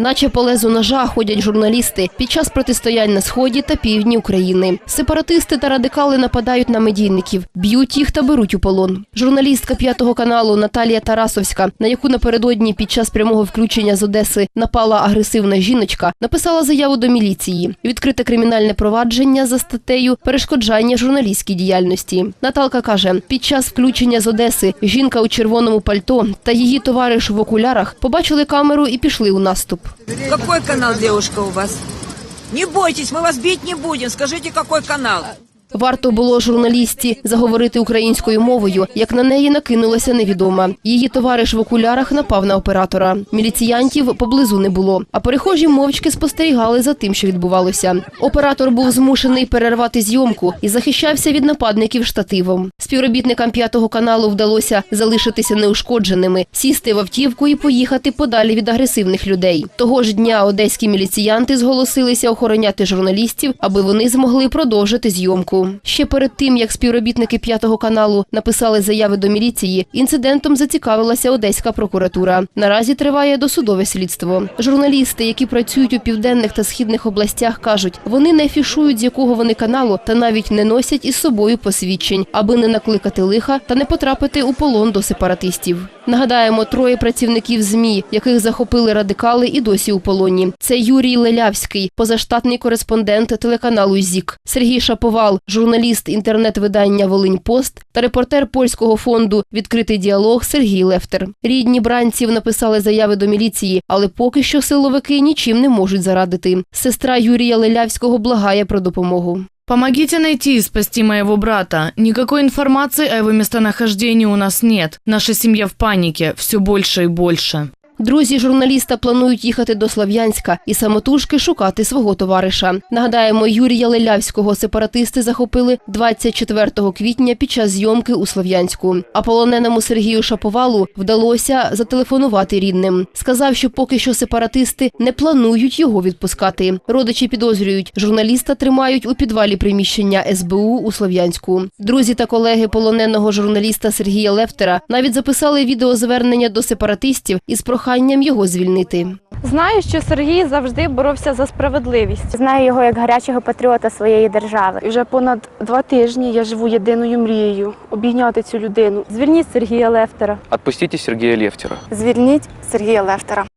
Наче по лезу ножа ходять журналісти під час протистоянь на сході та півдні України. Сепаратисти та радикали нападають на медійників, б'ють їх та беруть у полон. Журналістка п'ятого каналу Наталія Тарасовська, на яку напередодні під час прямого включення з Одеси напала агресивна жіночка, написала заяву до міліції. Відкрите кримінальне провадження за статтею перешкоджання журналістській діяльності. Наталка каже, під час включення з Одеси жінка у червоному пальто та її товариш в окулярах побачили камеру і пішли у наступ. Какой канал, девушка, у вас? Не бойтесь, мы вас бить не будем. Скажите, какой канал? Варто було журналістці заговорити українською мовою, як на неї накинулася невідома. Її товариш в окулярах напав на оператора. Міліціянтів поблизу не було, а перехожі мовчки спостерігали за тим, що відбувалося. Оператор був змушений перервати зйомку і захищався від нападників штативом. Співробітникам п'ятого каналу вдалося залишитися неушкодженими, сісти в автівку і поїхати подалі від агресивних людей. Того ж дня одеські міліціянти зголосилися охороняти журналістів, аби вони змогли продовжити зйомку. Ще перед тим, як співробітники п'ятого каналу написали заяви до міліції, інцидентом зацікавилася одеська прокуратура. Наразі триває досудове слідство. Журналісти, які працюють у південних та східних областях, кажуть, вони не афішують, з якого вони каналу, та навіть не носять із собою посвідчень, аби не накликати лиха та не потрапити у полон до сепаратистів. Нагадаємо, троє працівників ЗМІ, яких захопили радикали, і досі у полоні. Це Юрій Лелявський, позаштатний кореспондент телеканалу ЗІК, Сергій Шаповал, журналіст інтернет-видання Волинь Пост та репортер польського фонду Відкритий діалог Сергій Лефтер. Рідні бранців написали заяви до міліції, але поки що силовики нічим не можуть зарадити. Сестра Юрія Лелявського благає про допомогу. Помогите найти и спасти моего брата. Никакой информации о его местонахождении у нас нет. Наша семья в панике, все больше и больше. Друзі журналіста планують їхати до Слов'янська і самотужки шукати свого товариша. Нагадаємо, Юрія Лелявського сепаратисти захопили 24 квітня під час зйомки у Слов'янську. А полоненому Сергію Шаповалу вдалося зателефонувати рідним. Сказав, що поки що сепаратисти не планують його відпускати. Родичі підозрюють, журналіста тримають у підвалі приміщення СБУ у Слов'янську. Друзі та колеги полоненого журналіста Сергія Лефтера навіть записали відеозвернення до сепаратистів із проханням його звільнити. Знаю, що Сергій завжди боровся за справедливість. Знаю його як гарячого патріота своєї держави. І вже понад два тижні я живу єдиною мрією обійняти цю людину. Звільніть Сергія Лефтера. Отпустіть Сергія Лефтера. Звільніть Сергія Лефтера.